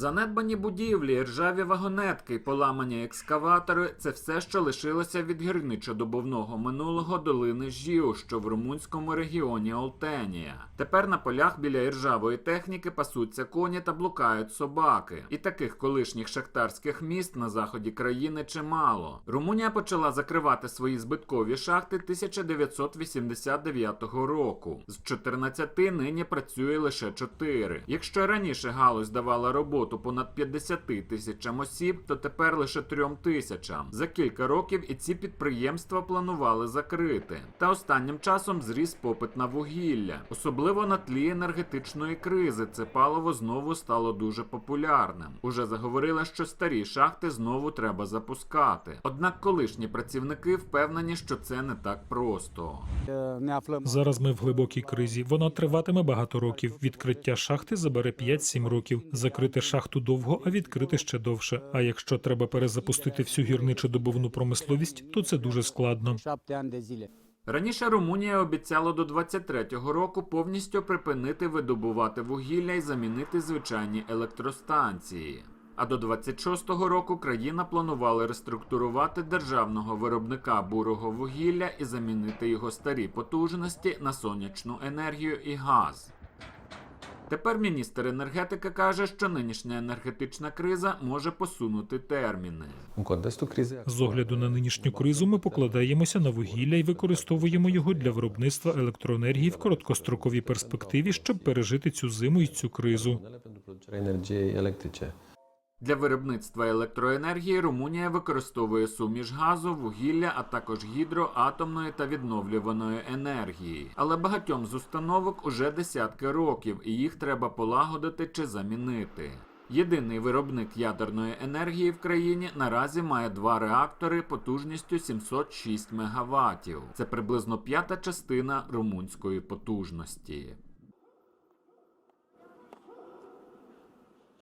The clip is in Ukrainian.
Занедбані будівлі, ржаві вагонетки, поламані екскаватори це все, що лишилося від гірничодобовного минулого долини Жіу, що в румунському регіоні Олтенія. Тепер на полях біля іржавої техніки пасуться коні та блукають собаки. І таких колишніх шахтарських міст на заході країни чимало. Румунія почала закривати свої збиткові шахти 1989 року. З 14 нині працює лише 4. Якщо раніше галузь давала роботу понад 50 тисячам осіб, то тепер лише 3 тисячам. За кілька років і ці підприємства планували закрити. Та останнім часом зріс попит на вугілля, особливо на тлі енергетичної кризи. Це паливо знову стало дуже популярним. Уже заговорили, що старі шахти знову треба запускати. Однак колишні працівники впевнені, що це не так просто. Зараз ми в глибокій кризі. Вона триватиме багато років. Відкриття шахти забере 5-7 років. Закрити шахту довго, а відкрити ще довше. А якщо треба перезапустити всю гірничодобувну промисловість, то це дуже складно. Раніше Румунія обіцяла до 23-го року повністю припинити видобувати вугілля і замінити звичайні електростанції. А до 26-го року країна планувала реструктурувати державного виробника бурого вугілля і замінити його старі потужності на сонячну енергію і газ. Тепер міністр енергетики каже, що нинішня енергетична криза може посунути терміни. З огляду на нинішню кризу ми покладаємося на вугілля і використовуємо його для виробництва електроенергії в короткостроковій перспективі, щоб пережити цю зиму і цю кризу. Для виробництва електроенергії Румунія використовує суміш газу, вугілля, а також гідроатомної та відновлюваної енергії. Але багатьом з установок уже десятки років, і їх треба полагодити чи замінити. Єдиний виробник ядерної енергії в країні наразі має два реактори потужністю 706 МВт. Це приблизно п'ята частина румунської потужності.